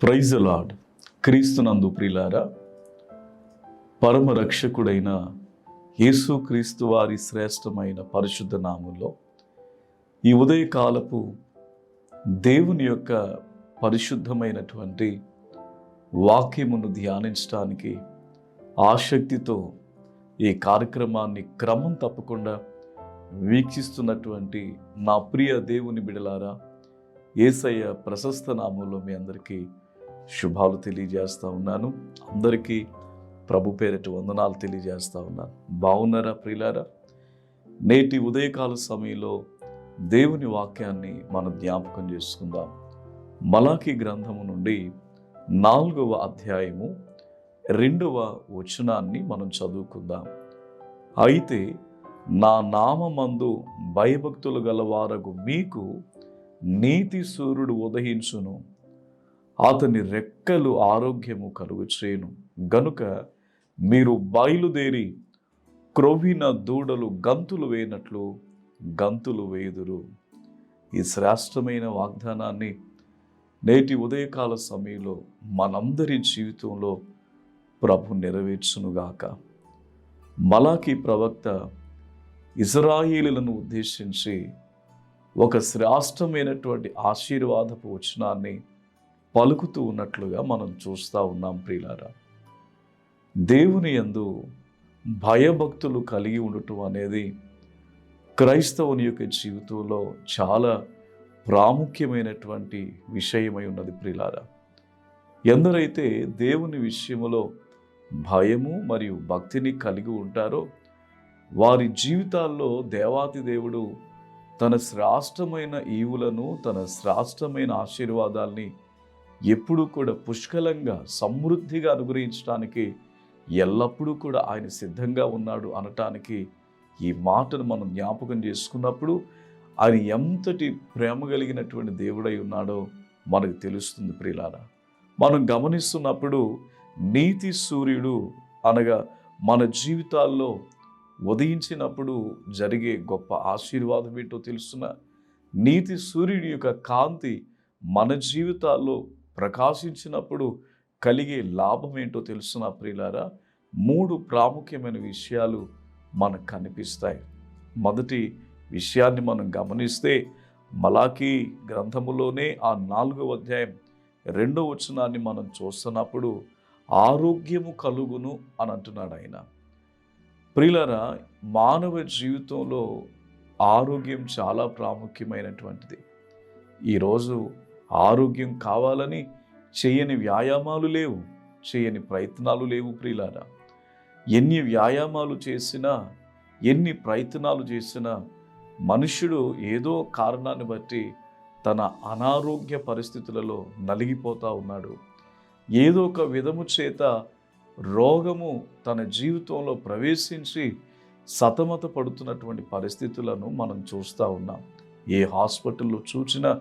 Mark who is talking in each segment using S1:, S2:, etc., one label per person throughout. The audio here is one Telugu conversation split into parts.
S1: ప్రైజ్ లాడ్ క్రీస్తునందు ప్రిలారా పరమ రక్షకుడైన యేసు క్రీస్తు వారి శ్రేష్టమైన పరిశుద్ధ నామంలో ఈ ఉదయకాలపు దేవుని యొక్క పరిశుద్ధమైనటువంటి వాక్యమును ధ్యానించడానికి ఆసక్తితో ఈ కార్యక్రమాన్ని క్రమం తప్పకుండా వీక్షిస్తున్నటువంటి నా ప్రియ దేవుని బిడలారా ఏసయ్య ప్రశస్త నామంలో మీ అందరికీ శుభాలు తెలియజేస్తూ ఉన్నాను. అందరికీ ప్రభు పేరిట వందనాలు తెలియజేస్తూ ఉన్నాను. బాగున్నారా ప్రియులారా? నేటి ఉదయకాల సమయంలో దేవుని వాక్యాన్ని మనం జ్ఞాపకం చేసుకుందాం. మలాఖీ గ్రంథము నుండి నాలుగవ అధ్యాయము రెండవ వచనాన్ని మనం చదువుకుందాం. అయితే నా నామందు భయభక్తులు గలవారకు మీకు నీతి సూర్యుడు ఉదయించును. అతని రెక్కలు ఆరోగ్యము కలుగు చేయను గనుక మీరు బయలుదేరి క్రొవ్విన దూడలు గంతులు వేయనట్లు గంతులు వేయుదురు. ఈ శ్రేష్టమైన వాగ్దానాన్ని నేటి ఉదయకాల సమయంలో మనందరి జీవితంలో ప్రభు నెరవేర్చునుగాక. మలాకి ప్రవక్త ఇజ్రాయేలులను ఉద్దేశించి ఒక శ్రేష్టమైనటువంటి ఆశీర్వాదపు వచనాన్ని పలుకుతూ ఉన్నట్లుగా మనం చూస్తూ ఉన్నాం ప్రియులారా. దేవుని యందు భయభక్తులు కలిగి ఉండటం అనేది క్రైస్తవుని యొక్క జీవితంలో చాలా ప్రాముఖ్యమైనటువంటి విషయమై ఉన్నది ప్రిలారా ఎందరైతే దేవుని విషయంలో భయము మరియు భక్తిని కలిగి ఉంటారో వారి జీవితాల్లో దేవాతి దేవుడు తన శ్రాష్టమైన ఈవులను తన శ్రాష్టమైన ఆశీర్వాదాల్ని ఎప్పుడూ కూడా పుష్కలంగా సమృద్ధిగా అనుగ్రహించడానికి ఎల్లప్పుడూ కూడా ఆయన సిద్ధంగా ఉన్నాడు అనటానికి ఈ మాటను మనం జ్ఞాపకం చేసుకున్నప్పుడు ఆయన ఎంతటి ప్రేమ కలిగినటువంటి దేవుడై ఉన్నాడో మనకు తెలుస్తుంది ప్రియులారా. మనం గమనిస్తున్నప్పుడు నీతి సూర్యుడు అనగా మన జీవితాల్లో ఉదయించినప్పుడు జరిగే గొప్ప ఆశీర్వాదం ఏంటో తెలుస్తున్న? నీతి సూర్యుడి యొక్క కాంతి మన జీవితాల్లో ప్రకాశించినప్పుడు కలిగే లాభం ఏంటో తెలుసున్న ప్రియులారా? మూడు ప్రాముఖ్యమైన విషయాలు మనకు కనిపిస్తాయి. మొదటి విషయాన్ని మనం గమనిస్తే మలాఖీ గ్రంథములోనే ఆ నాలుగవ అధ్యాయం రెండో వచనాన్ని మనం చూస్తున్నప్పుడు ఆరోగ్యము కలుగును అని అంటున్నాడు ఆయన. ప్రియులరా మానవ జీవితంలో ఆరోగ్యం చాలా ప్రాముఖ్యమైనటువంటిది. ఈరోజు ఆరోగ్యం కావాలని చేయని వ్యాయామాలు లేవు చేయని ప్రయత్నాలు లేవు ప్రియులారా. ఎన్ని వ్యాయామాలు చేసినా ఎన్ని ప్రయత్నాలు చేసినా మనుష్యుడు ఏదో కారణాన్ని బట్టి తన అనారోగ్య పరిస్థితులలో నలిగిపోతూ ఉన్నాడు. ఏదో ఒక విధము చేత రోగము తన జీవితంలో ప్రవేశించి సతమత పడుతున్నటువంటి పరిస్థితులను మనం చూస్తూ ఉన్నాం. ఏ హాస్పిటల్లో చూసినా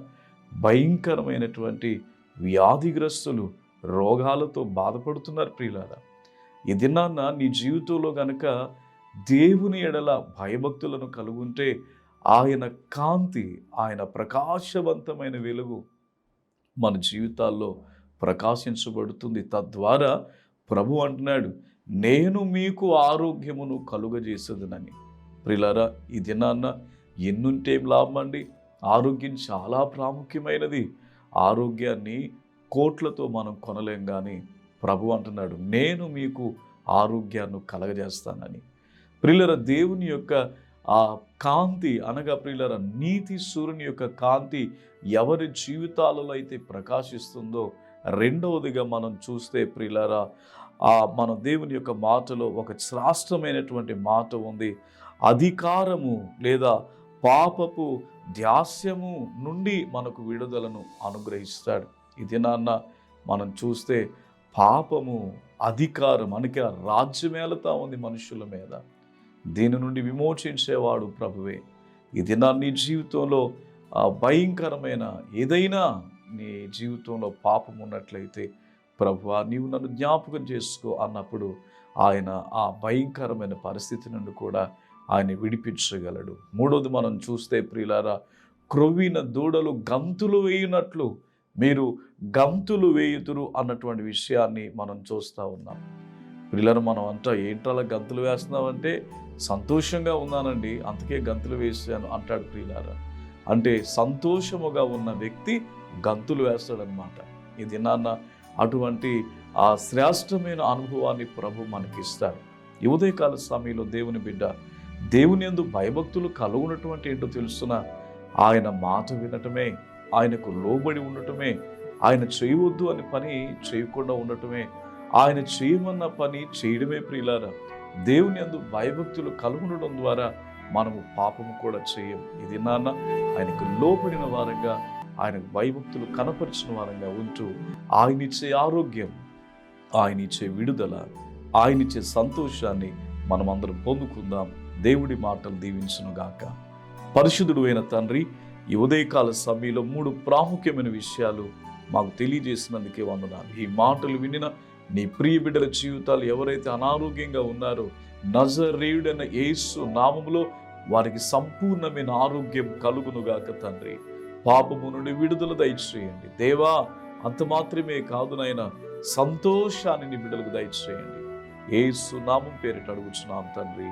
S1: భయంకరమైనటువంటి వ్యాధిగ్రస్తులు రోగాలతో బాధపడుతున్నారు ప్రియులారా. ఈ దినాన్న నీ జీవితంలో గనక దేవుని ఎడల భయభక్తులను కలుగుంటే ఆయన కాంతి ఆయన ప్రకాశవంతమైన వెలుగు మన జీవితాల్లో ప్రకాశించబడుతుంది. తద్వారా ప్రభు అంటున్నాడు నేను మీకు ఆరోగ్యమును కలుగజేసేదనని. ప్రిలారా ఈ దినాన్న ఎన్నుంటేం లాభం అండి ఆరోగ్యం చాలా ప్రాముఖ్యమైనది. ఆరోగ్యాన్ని కోట్లతో మనం కొనలేం కానీ ప్రభు అంటున్నాడు నేను మీకు ఆరోగ్యాన్ని కలగజేస్తానని. ప్రిల్లర దేవుని యొక్క ఆ కాంతి అనగా ప్రిల్లర నీతి సూర్యుని యొక్క కాంతి ఎవరి జీవితాలలో అయితే ప్రకాశిస్తుందో రెండవదిగా మనం చూస్తే ప్రిల్లరా ఆ మన దేవుని యొక్క మాటలో ఒక శ్రాష్టమైనటువంటి మాట ఉంది. అధికారము లేదా పాపపు ధ్యాస్యము నుండి మనకు విడుదలను అనుగ్రహిస్తాడు. ఇది నాన్న మనం చూస్తే పాపము అధికారం అనగా రాజ్యమేలతా ఉంది మనుషుల మీద. దీని నుండి విమోచించేవాడు ప్రభువే. ఇది నా నీ జీవితంలో ఆ భయంకరమైన ఏదైనా నీ జీవితంలో పాపం ఉన్నట్లయితే ప్రభువా నీవు నన్ను జ్ఞాపకం చేసుకో అన్నప్పుడు ఆయన ఆ భయంకరమైన పరిస్థితి నుండి కూడా ఆయన విడిపించగలడు. మూడోది మనం చూస్తే ప్రియులారా క్రొవ్విన దూడలు గంతులు వేయునట్లు మీరు గంతులు వేయుతురు అన్నటువంటి విషయాన్ని మనం చూస్తూ ఉన్నాం. పిల్లలు మనం అంటా ఏంటలా గంతులు వేస్తున్నామంటే సంతోషంగా ఉన్నానండి. అందుకే గంతులు వేసాను అంటాడు ప్రియులారా. అంటే సంతోషముగా ఉన్న వ్యక్తి గంతులు వేస్తాడనమాట ఇది నాన్న అటువంటి ఆ శ్రేష్టమైన అనుభవాన్ని ప్రభు మనకిస్తాడు. ఈ ఉదయకాల సమయంలో దేవుని బిడ్డ దేవుని ఎందు భయభక్తులు కలుగునటువంటి ఏంటో తెలుస్తున్న ఆయన మాట వినటమే ఆయనకు లోబడి ఉండటమే ఆయన చేయవద్దు అని పని చేయకుండా ఉండటమే ఆయన చేయమన్న పని చేయడమే ప్రియులారా. దేవుని అందు భయభక్తులు కలుగునడం ద్వారా మనము పాపము కూడా చేయం ఇది నాన్న ఆయనకు లోబడిన వారంగా ఆయనకు భయభక్తులు కనపరిచిన వారంగా ఉంటూ ఆయనిచ్చే ఆరోగ్యం ఆయనిచ్చే విడుదల ఆయనిచ్చే సంతోషాన్ని మనమందరం పొందుకుందాం. దేవుడి మాటలు దీవించునుగాక పరిశుద్ధుడు అయిన తండ్రి ఈ ఉదయకాల సమయంలో మూడు ప్రాముఖ్యమైన విషయాలు మాకు తెలియజేసినందుకే వందనాలు. ఈ మాటలు వినిన నీ ప్రియ బిడ్డల జీవితాలు ఎవరైతే అనారోగ్యంగా ఉన్నారో నజరేయుడైన యేసు నామములో వారికి సంపూర్ణమైన ఆరోగ్యం కలుగునుగాక తండ్రి. పాపము నుండి విడుదల దయచేయండి. దేవా అంత మాత్రమే కాదు నాయన సంతోషాన్ని నీ బిడ్డలకు దయచేయండి. యేసు నామం పేరిట అడుగుచున్నాం తండ్రి.